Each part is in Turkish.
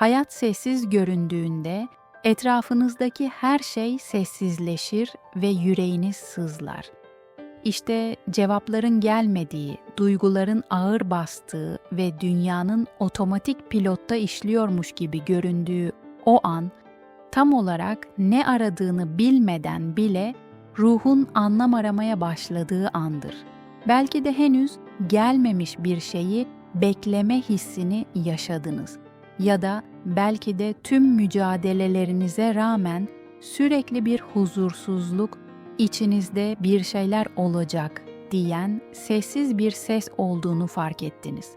Hayat sessiz göründüğünde etrafınızdaki her şey sessizleşir ve yüreğiniz sızlar. İşte cevapların gelmediği, duyguların ağır bastığı ve dünyanın otomatik pilotta işliyormuş gibi göründüğü o an tam olarak ne aradığını bilmeden bile ruhun anlam aramaya başladığı andır. Belki de henüz gelmemiş bir şeyi bekleme hissini yaşadınız ya da belki de tüm mücadelelerinize rağmen sürekli bir huzursuzluk, içinizde bir şeyler olacak diyen sessiz bir ses olduğunu fark ettiniz.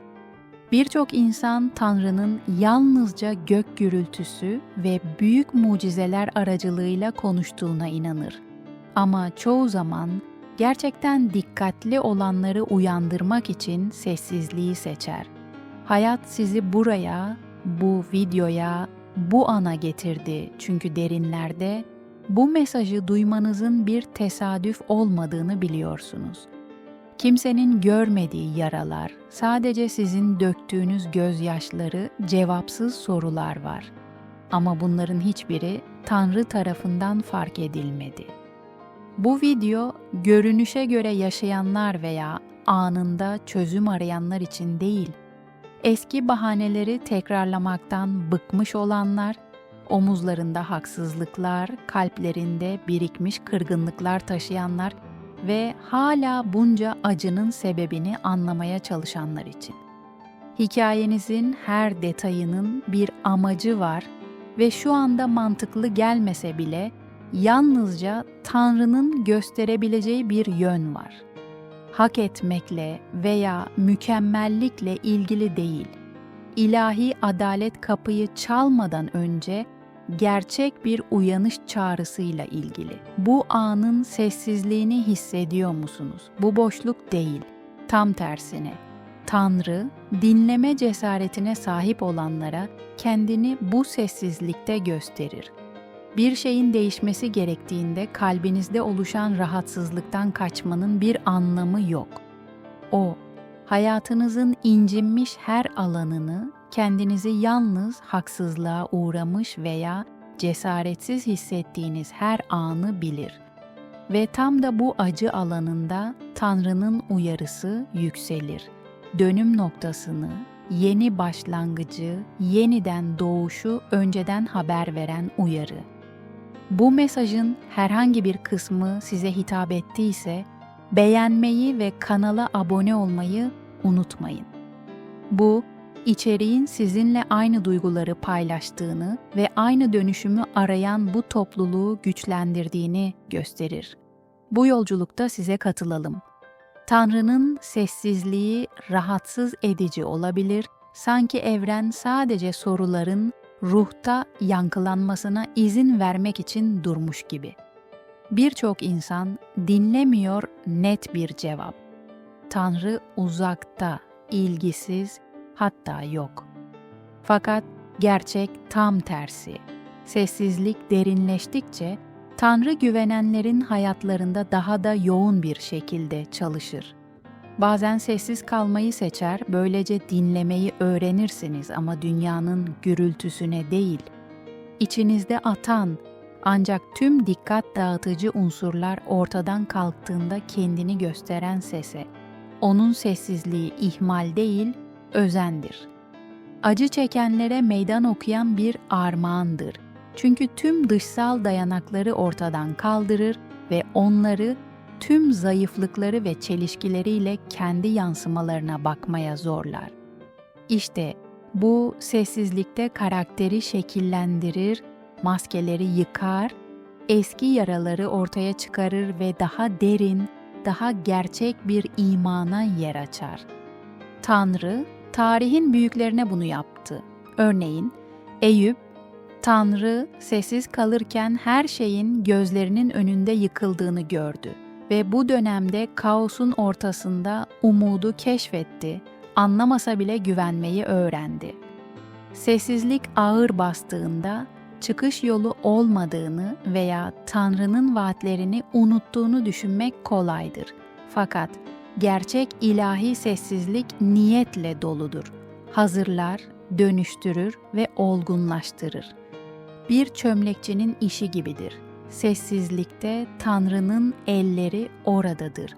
Birçok insan Tanrı'nın yalnızca gök gürültüsü ve büyük mucizeler aracılığıyla konuştuğuna inanır. Ama çoğu zaman gerçekten dikkatli olanları uyandırmak için sessizliği seçer. Hayat sizi buraya, bu videoya, bu ana getirdi çünkü derinlerde bu mesajı duymanızın bir tesadüf olmadığını biliyorsunuz. Kimsenin görmediği yaralar, sadece sizin döktüğünüz gözyaşları, cevapsız sorular var. Ama bunların hiçbiri Tanrı tarafından fark edilmedi. Bu video görünüşe göre yaşayanlar veya anında çözüm arayanlar için değil, eski bahaneleri tekrarlamaktan bıkmış olanlar, omuzlarında haksızlıklar, kalplerinde birikmiş kırgınlıklar taşıyanlar ve hala bunca acının sebebini anlamaya çalışanlar için. Hikayenizin her detayının bir amacı var ve şu anda mantıklı gelmese bile yalnızca Tanrı'nın gösterebileceği bir yön var. Hak etmekle veya mükemmellikle ilgili değil. İlahi adalet kapıyı çalmadan önce gerçek bir uyanış çağrısıyla ilgili. Bu anın sessizliğini hissediyor musunuz? Bu boşluk değil. Tam tersine. Tanrı, dinleme cesaretine sahip olanlara kendini bu sessizlikte gösterir. Bir şeyin değişmesi gerektiğinde kalbinizde oluşan rahatsızlıktan kaçmanın bir anlamı yok. O, hayatınızın incinmiş her alanını kendinizi yalnız haksızlığa uğramış veya cesaretsiz hissettiğiniz her anı bilir. Ve tam da bu acı alanında Tanrı'nın uyarısı yükselir. Dönüm noktasını, yeni başlangıcı, yeniden doğuşu önceden haber veren uyarı. Bu mesajın herhangi bir kısmı size hitap ettiyse beğenmeyi ve kanala abone olmayı unutmayın. Bu içeriğin sizinle aynı duyguları paylaştığını ve aynı dönüşümü arayan bu topluluğu güçlendirdiğini gösterir. Bu yolculukta size katılalım. Tanrı'nın sessizliği rahatsız edici olabilir, sanki evren sadece soruların ruhta yankılanmasına izin vermek için durmuş gibi. Birçok insan dinlemiyor net bir cevap. Tanrı uzakta, ilgisiz, hatta yok. Fakat gerçek tam tersi. Sessizlik derinleştikçe Tanrı güvenenlerin hayatlarında daha da yoğun bir şekilde çalışır. Bazen sessiz kalmayı seçer, böylece dinlemeyi öğrenirsiniz ama dünyanın gürültüsüne değil. İçinizde atan, ancak tüm dikkat dağıtıcı unsurlar ortadan kalktığında kendini gösteren sese. Onun sessizliği ihmal değil, özendir. Acı çekenlere meydan okuyan bir armağandır. Çünkü tüm dışsal dayanakları ortadan kaldırır ve onları tüm zayıflıkları ve çelişkileriyle kendi yansımalarına bakmaya zorlar. İşte bu sessizlikte karakteri şekillendirir, maskeleri yıkar, eski yaraları ortaya çıkarır ve daha derin, daha gerçek bir imana yer açar. Tanrı, tarihin büyüklerine bunu yaptı. Örneğin Eyüp, Tanrı sessiz kalırken her şeyin gözlerinin önünde yıkıldığını gördü ve bu dönemde kaosun ortasında umudu keşfetti, anlamasa bile güvenmeyi öğrendi. Sessizlik ağır bastığında çıkış yolu olmadığını veya Tanrı'nın vaatlerini unuttuğunu düşünmek kolaydır. Fakat gerçek ilahi sessizlik niyetle doludur. Hazırlar, dönüştürür ve olgunlaştırır. Bir çömlekçinin işi gibidir. Sessizlikte Tanrı'nın elleri oradadır.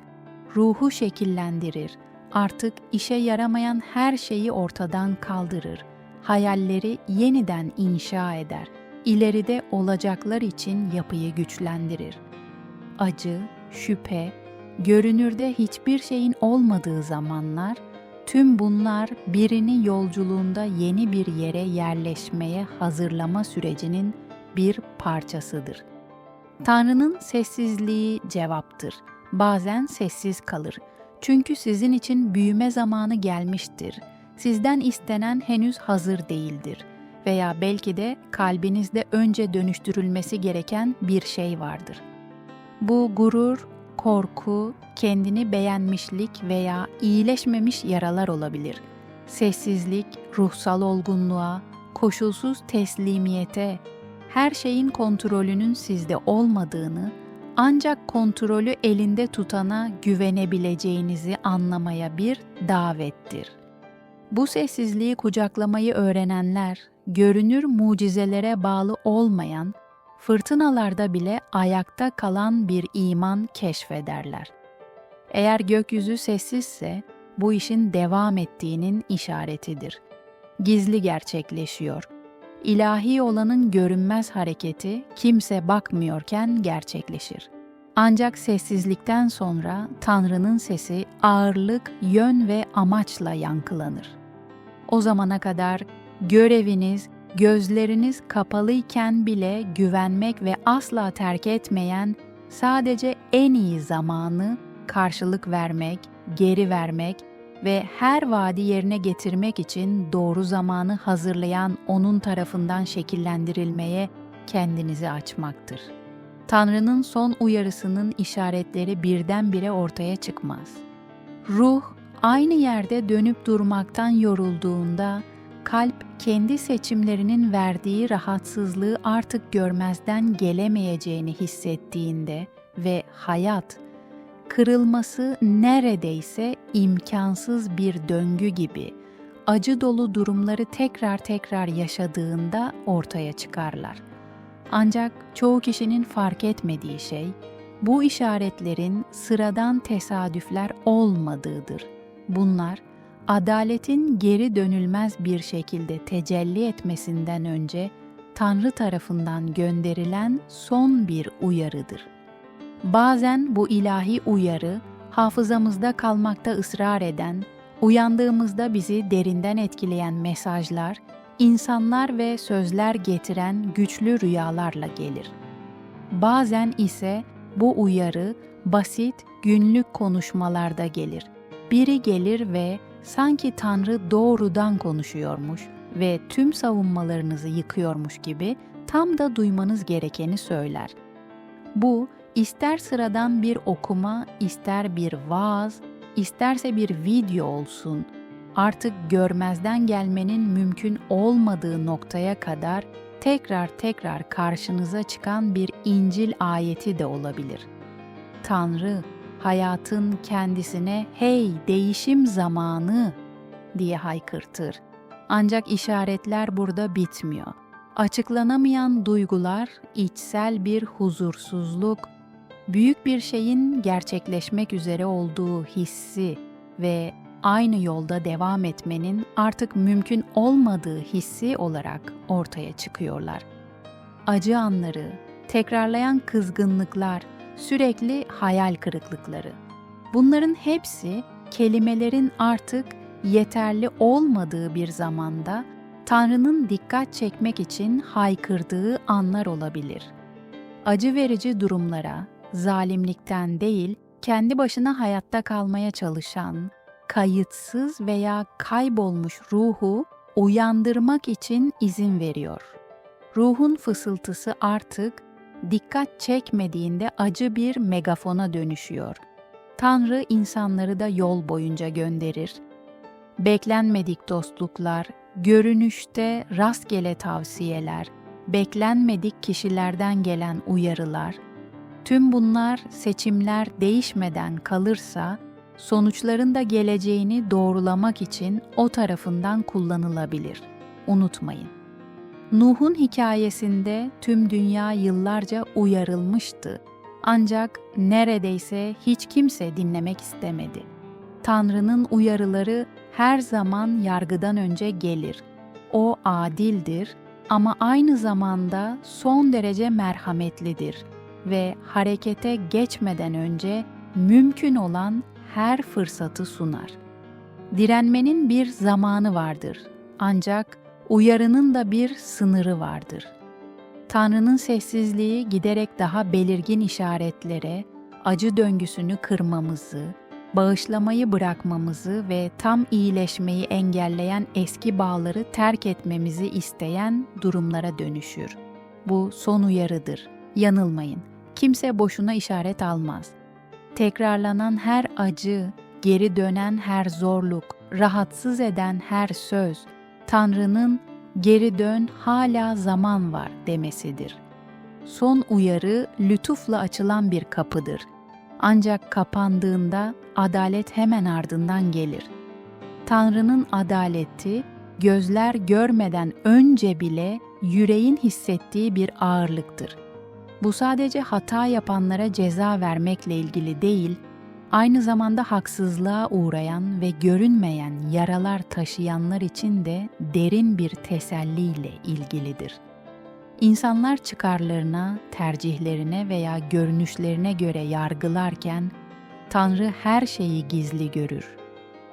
Ruhu şekillendirir. Artık işe yaramayan her şeyi ortadan kaldırır. Hayalleri yeniden inşa eder. İleride olacaklar için yapıyı güçlendirir. Acı, şüphe, görünürde hiçbir şeyin olmadığı zamanlar, tüm bunlar birini yolculuğunda yeni bir yere yerleşmeye hazırlama sürecinin bir parçasıdır. Tanrı'nın sessizliği cevaptır. Bazen sessiz kalır. Çünkü sizin için büyüme zamanı gelmiştir. Sizden istenen henüz hazır değildir veya belki de kalbinizde önce dönüştürülmesi gereken bir şey vardır. Bu gurur, korku, kendini beğenmişlik veya iyileşmemiş yaralar olabilir. Sessizlik, ruhsal olgunluğa, koşulsuz teslimiyete, her şeyin kontrolünün sizde olmadığını, ancak kontrolü elinde tutana güvenebileceğinizi anlamaya bir davettir. Bu sessizliği kucaklamayı öğrenenler, görünür mucizelere bağlı olmayan, fırtınalarda bile ayakta kalan bir iman keşfederler. Eğer gökyüzü sessizse, bu işin devam ettiğinin işaretidir. Gizli gerçekleşiyor. İlahi olanın görünmez hareketi kimse bakmıyorken gerçekleşir. Ancak sessizlikten sonra Tanrı'nın sesi ağırlık, yön ve amaçla yankılanır. O zamana kadar göreviniz, gözleriniz kapalıyken bile güvenmek ve asla terk etmeyen, sadece en iyi zamanı karşılık vermek, geri vermek ve her vaadi yerine getirmek için doğru zamanı hazırlayan onun tarafından şekillendirilmeye kendinizi açmaktır. Tanrı'nın son uyarısının işaretleri birdenbire ortaya çıkmaz. Ruh aynı yerde dönüp durmaktan yorulduğunda kalp kendi seçimlerinin verdiği rahatsızlığı artık görmezden gelemeyeceğini hissettiğinde ve hayat kırılması neredeyse imkansız bir döngü gibi acı dolu durumları tekrar tekrar yaşadığında ortaya çıkarlar. Ancak çoğu kişinin fark etmediği şey bu işaretlerin sıradan tesadüfler olmadığıdır. Bunlar adaletin geri dönülmez bir şekilde tecelli etmesinden önce Tanrı tarafından gönderilen son bir uyarıdır. Bazen bu ilahi uyarı hafızamızda kalmakta ısrar eden, uyandığımızda bizi derinden etkileyen mesajlar, insanlar ve sözler getiren güçlü rüyalarla gelir. Bazen ise bu uyarı basit günlük konuşmalarda gelir. Biri gelir ve sanki Tanrı doğrudan konuşuyormuş ve tüm savunmalarınızı yıkıyormuş gibi tam da duymanız gerekeni söyler. Bu ister sıradan bir okuma, ister bir vaaz, isterse bir video olsun, artık görmezden gelmenin mümkün olmadığı noktaya kadar tekrar tekrar karşınıza çıkan bir İncil ayeti de olabilir. Tanrı hayatın kendisine "Hey, değişim zamanı!" diye haykırtır. Ancak işaretler burada bitmiyor. Açıklanamayan duygular, içsel bir huzursuzluk, büyük bir şeyin gerçekleşmek üzere olduğu hissi ve aynı yolda devam etmenin artık mümkün olmadığı hissi olarak ortaya çıkıyorlar. Acı anları, tekrarlayan kızgınlıklar, sürekli hayal kırıklıkları. Bunların hepsi kelimelerin artık yeterli olmadığı bir zamanda Tanrı'nın dikkat çekmek için haykırdığı anlar olabilir. Acı verici durumlara, zalimlikten değil, kendi başına hayatta kalmaya çalışan, kayıtsız veya kaybolmuş ruhu uyandırmak için izin veriyor. Ruhun fısıltısı artık dikkat çekmediğinde acı bir megafona dönüşüyor. Tanrı insanları da yol boyunca gönderir. Beklenmedik dostluklar, görünüşte rastgele tavsiyeler, beklenmedik kişilerden gelen uyarılar, tüm bunlar seçimler değişmeden kalırsa sonuçların da geleceğini doğrulamak için o tarafından kullanılabilir.'' unutmayın. Nuh'un hikayesinde tüm dünya yıllarca uyarılmıştı. Ancak neredeyse hiç kimse dinlemek istemedi. Tanrı'nın uyarıları her zaman yargıdan önce gelir. O adildir ama aynı zamanda son derece merhametlidir ve harekete geçmeden önce mümkün olan her fırsatı sunar. Direnmenin bir zamanı vardır ancak uyarının da bir sınırı vardır. Tanrı'nın sessizliği giderek daha belirgin işaretlere, acı döngüsünü kırmamızı, bağışlamayı bırakmamızı ve tam iyileşmeyi engelleyen eski bağları terk etmemizi isteyen durumlara dönüşür. Bu son uyarıdır. Yanılmayın. Kimse boşuna işaret almaz. Tekrarlanan her acı, geri dönen her zorluk, rahatsız eden her söz, Tanrı'nın geri dön hala zaman var demesidir. Son uyarı lütufla açılan bir kapıdır. Ancak kapandığında adalet hemen ardından gelir. Tanrı'nın adaleti gözler görmeden önce bile yüreğin hissettiği bir ağırlıktır. Bu sadece hata yapanlara ceza vermekle ilgili değil, aynı zamanda haksızlığa uğrayan ve görünmeyen yaralar taşıyanlar için de derin bir teselliyle ilgilidir. İnsanlar çıkarlarına, tercihlerine veya görünüşlerine göre yargılarken Tanrı her şeyi gizli görür.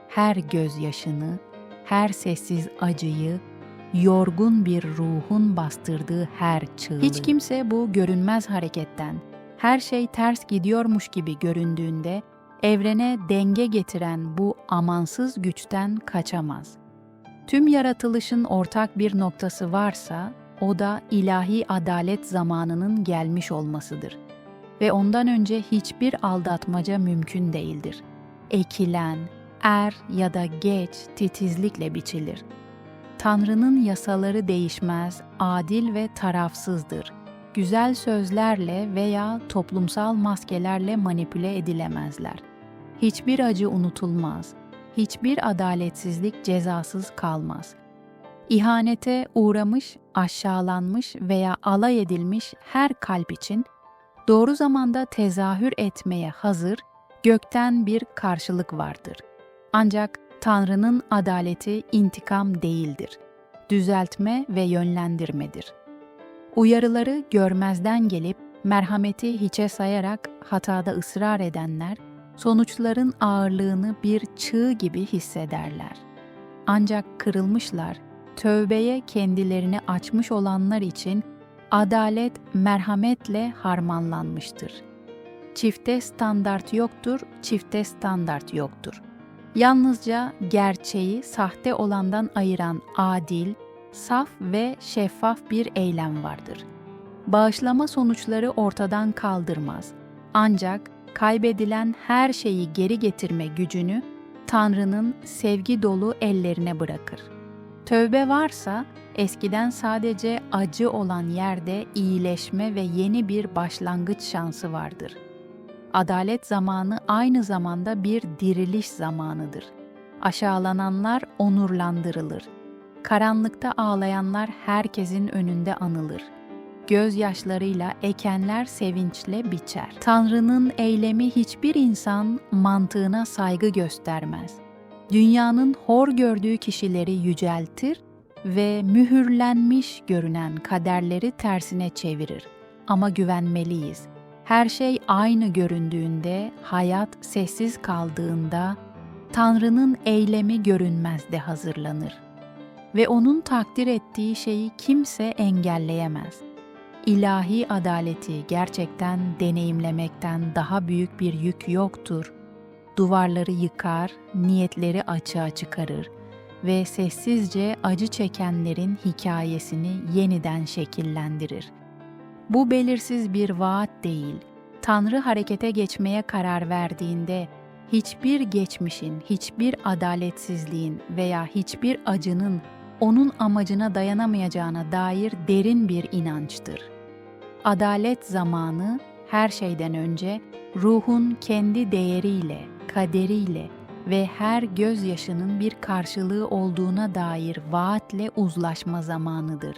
Her gözyaşını, her sessiz acıyı, yorgun bir ruhun bastırdığı her çığlığı. Hiç kimse bu görünmez hareketten, her şey ters gidiyormuş gibi göründüğünde evrene denge getiren bu amansız güçten kaçamaz. Tüm yaratılışın ortak bir noktası varsa o da ilahi adalet zamanının gelmiş olmasıdır. Ve ondan önce hiçbir aldatmaca mümkün değildir. Ekilen, er ya da geç titizlikle biçilir. Tanrı'nın yasaları değişmez, adil ve tarafsızdır. Güzel sözlerle veya toplumsal maskelerle manipüle edilemezler. Hiçbir acı unutulmaz, hiçbir adaletsizlik cezasız kalmaz. İhanete uğramış, aşağılanmış veya alay edilmiş her kalp için doğru zamanda tezahür etmeye hazır gökten bir karşılık vardır. Ancak Tanrı'nın adaleti intikam değildir. Düzeltme ve yönlendirmedir. Uyarıları görmezden gelip merhameti hiçe sayarak hatada ısrar edenler sonuçların ağırlığını bir çığ gibi hissederler. Ancak kırılmışlar, tövbeye kendilerini açmış olanlar için adalet merhametle harmanlanmıştır. Çifte standart yoktur, çifte standart yoktur. Yalnızca gerçeği sahte olandan ayıran adil, saf ve şeffaf bir eylem vardır. Bağışlama sonuçları ortadan kaldırmaz. Ancak kaybedilen her şeyi geri getirme gücünü Tanrı'nın sevgi dolu ellerine bırakır. Tövbe varsa eskiden sadece acı olan yerde iyileşme ve yeni bir başlangıç şansı vardır. Adalet zamanı aynı zamanda bir diriliş zamanıdır. Aşağılananlar onurlandırılır. Karanlıkta ağlayanlar herkesin önünde anılır. Gözyaşlarıyla ekenler sevinçle biçer. Tanrı'nın eylemi hiçbir insan mantığına saygı göstermez. Dünyanın hor gördüğü kişileri yüceltir ve mühürlenmiş görünen kaderleri tersine çevirir. Ama güvenmeliyiz. Her şey aynı göründüğünde, hayat sessiz kaldığında Tanrı'nın eylemi görünmezde hazırlanır ve onun takdir ettiği şeyi kimse engelleyemez. İlahi adaleti gerçekten deneyimlemekten daha büyük bir yük yoktur. Duvarları yıkar, niyetleri açığa çıkarır ve sessizce acı çekenlerin hikayesini yeniden şekillendirir. Bu belirsiz bir vaat değil. Tanrı harekete geçmeye karar verdiğinde hiçbir geçmişin, hiçbir adaletsizliğin veya hiçbir acının onun amacına dayanamayacağına dair derin bir inançtır. Adalet zamanı her şeyden önce ruhun kendi değeriyle, kaderiyle ve her gözyaşının bir karşılığı olduğuna dair vaatle uzlaşma zamanıdır.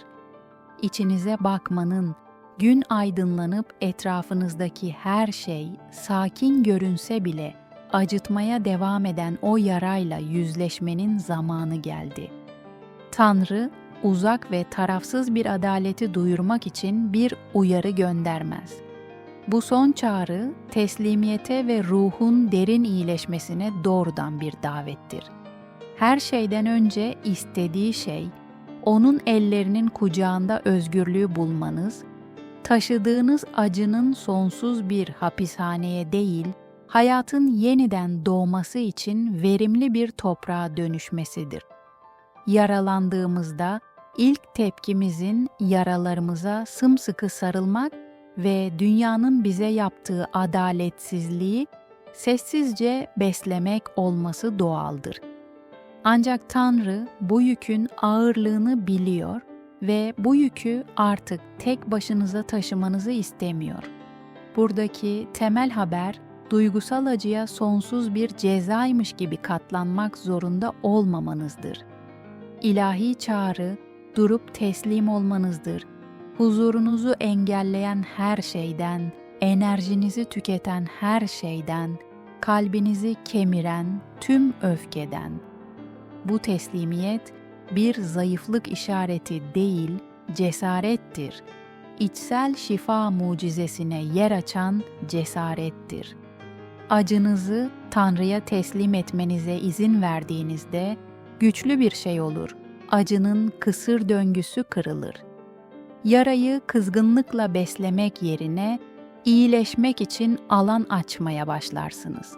İçinize bakmanın, gün aydınlanıp etrafınızdaki her şey sakin görünse bile acıtmaya devam eden o yarayla yüzleşmenin zamanı geldi. Tanrı, uzak ve tarafsız bir adaleti duyurmak için bir uyarı göndermez. Bu son çağrı, teslimiyete ve ruhun derin iyileşmesine doğrudan bir davettir. Her şeyden önce istediği şey, onun ellerinin kucağında özgürlüğü bulmanız, taşıdığınız acının sonsuz bir hapishaneye değil, hayatın yeniden doğması için verimli bir toprağa dönüşmesidir. Yaralandığımızda ilk tepkimizin yaralarımıza sımsıkı sarılmak ve dünyanın bize yaptığı adaletsizliği sessizce beslemek olması doğaldır. Ancak Tanrı bu yükün ağırlığını biliyor ve bu yükü artık tek başınıza taşımanızı istemiyor. Buradaki temel haber duygusal acıya sonsuz bir cezaymış gibi katlanmak zorunda olmamanızdır. İlahi çağrı durup teslim olmanızdır. Huzurunuzu engelleyen her şeyden, enerjinizi tüketen her şeyden, kalbinizi kemiren tüm öfkeden. Bu teslimiyet bir zayıflık işareti değil, cesarettir. İçsel şifa mucizesine yer açan cesarettir. Acınızı Tanrı'ya teslim etmenize izin verdiğinizde güçlü bir şey olur. Acının kısır döngüsü kırılır. Yarayı kızgınlıkla beslemek yerine iyileşmek için alan açmaya başlarsınız.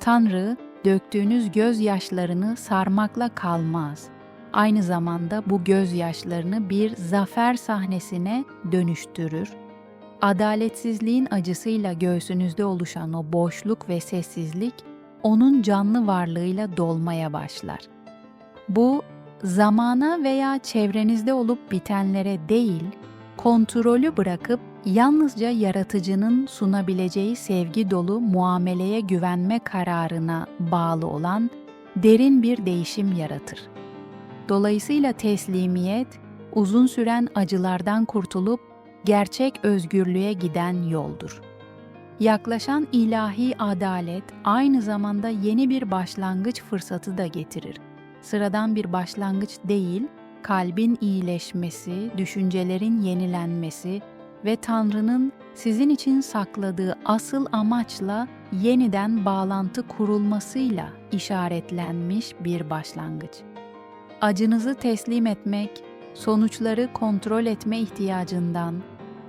Tanrı döktüğünüz gözyaşlarını sarmakla kalmaz. Aynı zamanda bu gözyaşlarını bir zafer sahnesine dönüştürür. Adaletsizliğin acısıyla göğsünüzde oluşan o boşluk ve sessizlik onun canlı varlığıyla dolmaya başlar. Bu zamana veya çevrenizde olup bitenlere değil, kontrolü bırakıp yalnızca yaratıcının sunabileceği sevgi dolu muameleye güvenme kararına bağlı olan derin bir değişim yaratır. Dolayısıyla teslimiyet, uzun süren acılardan kurtulup gerçek özgürlüğe giden yoldur. Yaklaşan ilahi adalet aynı zamanda yeni bir başlangıç fırsatı da getirir. Sıradan bir başlangıç değil, kalbin iyileşmesi, düşüncelerin yenilenmesi ve Tanrı'nın sizin için sakladığı asıl amaçla yeniden bağlantı kurulmasıyla işaretlenmiş bir başlangıç. Acınızı teslim etmek, sonuçları kontrol etme ihtiyacından,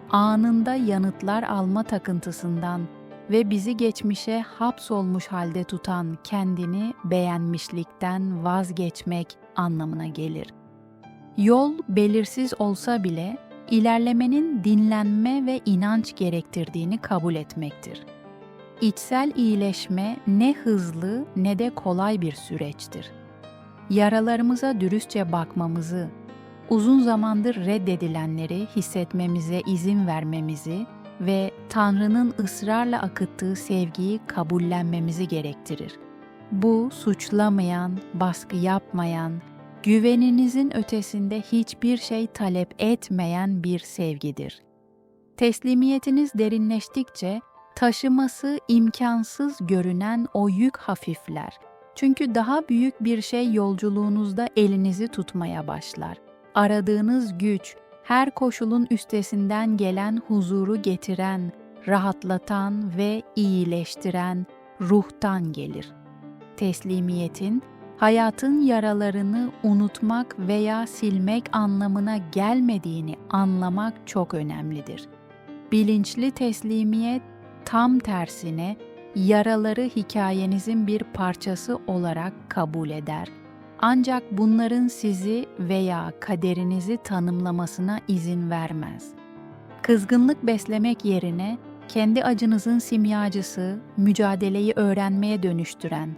anında yanıtlar alma takıntısından ve bizi geçmişe hapsolmuş halde tutan kendini beğenmişlikten vazgeçmek anlamına gelir. Yol belirsiz olsa bile ilerlemenin dinlenme ve inanç gerektirdiğini kabul etmektir. İçsel iyileşme ne hızlı ne de kolay bir süreçtir. Yaralarımıza dürüstçe bakmamızı, uzun zamandır reddedilenleri hissetmemize izin vermemizi ve Tanrı'nın ısrarla akıttığı sevgiyi kabullenmemizi gerektirir. Bu suçlamayan, baskı yapmayan, güveninizin ötesinde hiçbir şey talep etmeyen bir sevgidir. Teslimiyetiniz derinleştikçe taşıması imkansız görünen o yük hafifler. Çünkü daha büyük bir şey yolculuğunuzda elinizi tutmaya başlar. Aradığınız güç, her koşulun üstesinden gelen huzuru getiren, rahatlatan ve iyileştiren ruhtan gelir. Teslimiyetin hayatın yaralarını unutmak veya silmek anlamına gelmediğini anlamak çok önemlidir. Bilinçli teslimiyet tam tersine yaraları hikayenizin bir parçası olarak kabul eder. Ancak bunların sizi veya kaderinizi tanımlamasına izin vermez. Kızgınlık beslemek yerine kendi acınızın simyacısı, mücadeleyi öğrenmeye dönüştüren,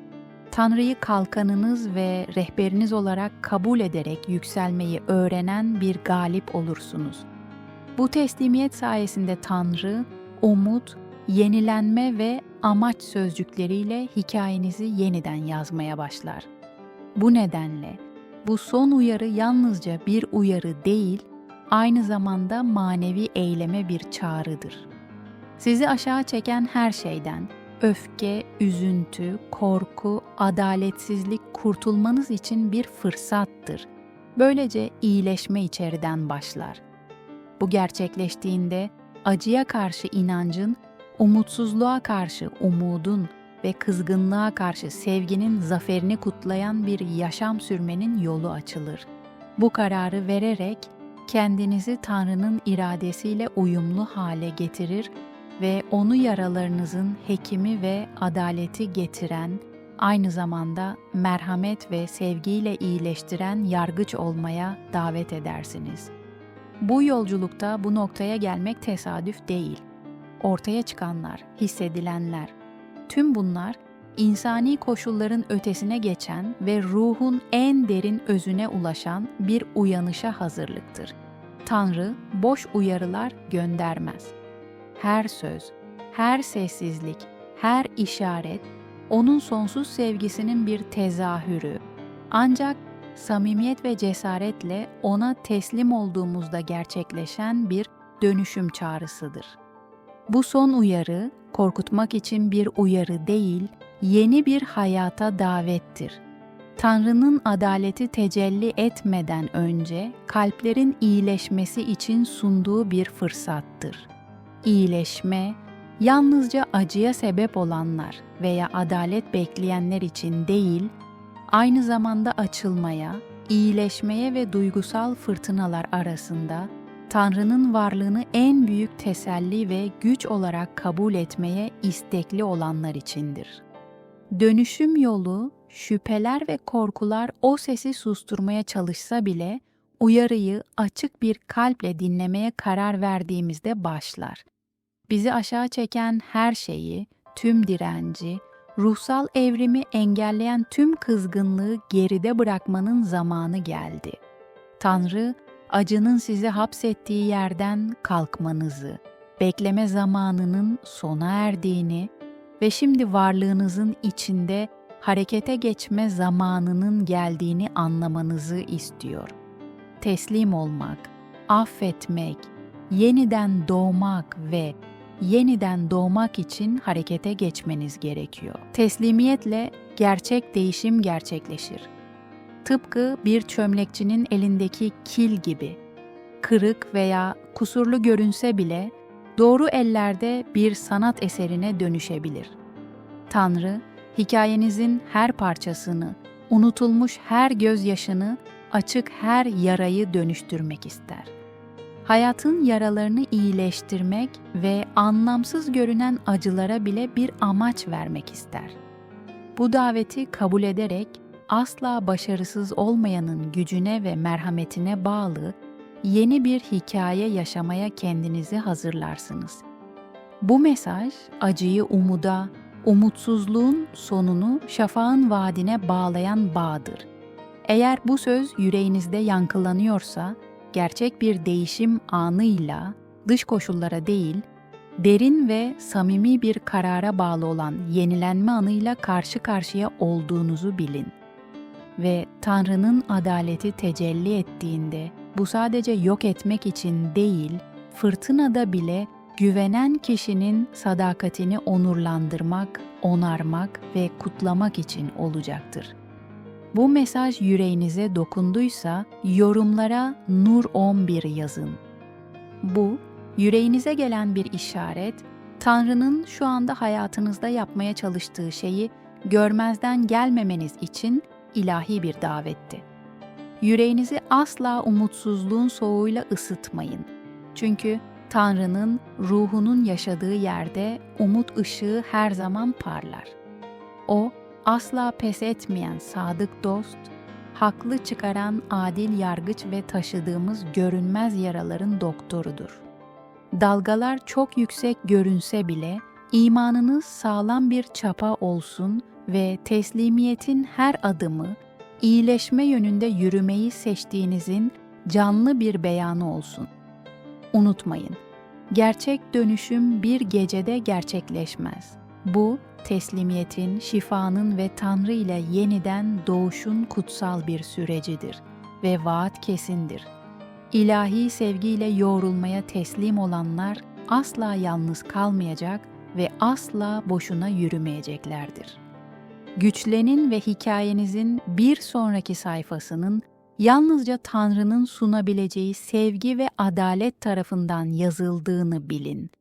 Tanrı'yı kalkanınız ve rehberiniz olarak kabul ederek yükselmeyi öğrenen bir galip olursunuz. Bu teslimiyet sayesinde Tanrı, umut, yenilenme ve amaç sözcükleriyle hikayenizi yeniden yazmaya başlar. Bu nedenle bu son uyarı yalnızca bir uyarı değil, aynı zamanda manevi eyleme bir çağrıdır. Sizi aşağı çeken her şeyden, öfke, üzüntü, korku, adaletsizlik kurtulmanız için bir fırsattır. Böylece iyileşme içeriden başlar. Bu gerçekleştiğinde acıya karşı inancın, umutsuzluğa karşı umudun ve kızgınlığa karşı sevginin zaferini kutlayan bir yaşam sürmenin yolu açılır. Bu kararı vererek kendinizi Tanrı'nın iradesiyle uyumlu hale getirir ve onu yaralarınızın hekimi ve adaleti getiren, aynı zamanda merhamet ve sevgiyle iyileştiren yargıç olmaya davet edersiniz. Bu yolculukta bu noktaya gelmek tesadüf değil. Ortaya çıkanlar, hissedilenler, tüm bunlar insani koşulların ötesine geçen ve ruhun en derin özüne ulaşan bir uyanışa hazırlıktır. Tanrı boş uyarılar göndermez her söz, her sessizlik, her işaret onun sonsuz sevgisinin bir tezahürü. Ancak samimiyet ve cesaretle ona teslim olduğumuzda gerçekleşen bir dönüşüm çağrısıdır. Bu son uyarı korkutmak için bir uyarı değil, yeni bir hayata davettir. Tanrı'nın adaleti tecelli etmeden önce kalplerin iyileşmesi için sunduğu bir fırsattır iyileşme yalnızca acıya sebep olanlar veya adalet bekleyenler için değil, aynı zamanda açılmaya, iyileşmeye ve duygusal fırtınalar arasında Tanrı'nın varlığını en büyük teselli ve güç olarak kabul etmeye istekli olanlar içindir. Dönüşüm yolu, şüpheler ve korkular o sesi susturmaya çalışsa bile uyarıyı açık bir kalple dinlemeye karar verdiğimizde başlar. Bizi aşağı çeken her şeyi, tüm direnci, ruhsal evrimi engelleyen tüm kızgınlığı geride bırakmanın zamanı geldi. Tanrı, acının sizi hapsettiği yerden kalkmanızı, bekleme zamanının sona erdiğini ve şimdi varlığınızın içinde harekete geçme zamanının geldiğini anlamanızı istiyor teslim olmak, affetmek, yeniden doğmak ve yeniden doğmak için harekete geçmeniz gerekiyor. Teslimiyetle gerçek değişim gerçekleşir. Tıpkı bir çömlekçinin elindeki kil gibi. Kırık veya kusurlu görünse bile doğru ellerde bir sanat eserine dönüşebilir. Tanrı, hikayenizin her parçasını, unutulmuş her gözyaşını açık her yarayı dönüştürmek ister. Hayatın yaralarını iyileştirmek ve anlamsız görünen acılara bile bir amaç vermek ister. Bu daveti kabul ederek asla başarısız olmayanın gücüne ve merhametine bağlı yeni bir hikaye yaşamaya kendinizi hazırlarsınız. Bu mesaj acıyı umuda, umutsuzluğun sonunu şafağın vaadine bağlayan bağdır. Eğer bu söz yüreğinizde yankılanıyorsa, gerçek bir değişim anıyla, dış koşullara değil, derin ve samimi bir karara bağlı olan yenilenme anıyla karşı karşıya olduğunuzu bilin. Ve Tanrı'nın adaleti tecelli ettiğinde bu sadece yok etmek için değil, fırtınada bile güvenen kişinin sadakatini onurlandırmak, onarmak ve kutlamak için olacaktır. Bu mesaj yüreğinize dokunduysa yorumlara Nur 11 yazın. Bu yüreğinize gelen bir işaret, Tanrı'nın şu anda hayatınızda yapmaya çalıştığı şeyi görmezden gelmemeniz için ilahi bir davetti. Yüreğinizi asla umutsuzluğun soğuğuyla ısıtmayın. Çünkü Tanrı'nın ruhunun yaşadığı yerde umut ışığı her zaman parlar. O, asla pes etmeyen sadık dost, haklı çıkaran adil yargıç ve taşıdığımız görünmez yaraların doktorudur. Dalgalar çok yüksek görünse bile imanınız sağlam bir çapa olsun ve teslimiyetin her adımı iyileşme yönünde yürümeyi seçtiğinizin canlı bir beyanı olsun. Unutmayın, Gerçek dönüşüm bir gecede gerçekleşmez. Bu, teslimiyetin, şifanın ve Tanrı ile yeniden doğuşun kutsal bir sürecidir ve vaat kesindir. İlahi sevgiyle yoğrulmaya teslim olanlar asla yalnız kalmayacak ve asla boşuna yürümeyeceklerdir. Güçlenin ve hikayenizin bir sonraki sayfasının yalnızca Tanrı'nın sunabileceği sevgi ve adalet tarafından yazıldığını bilin.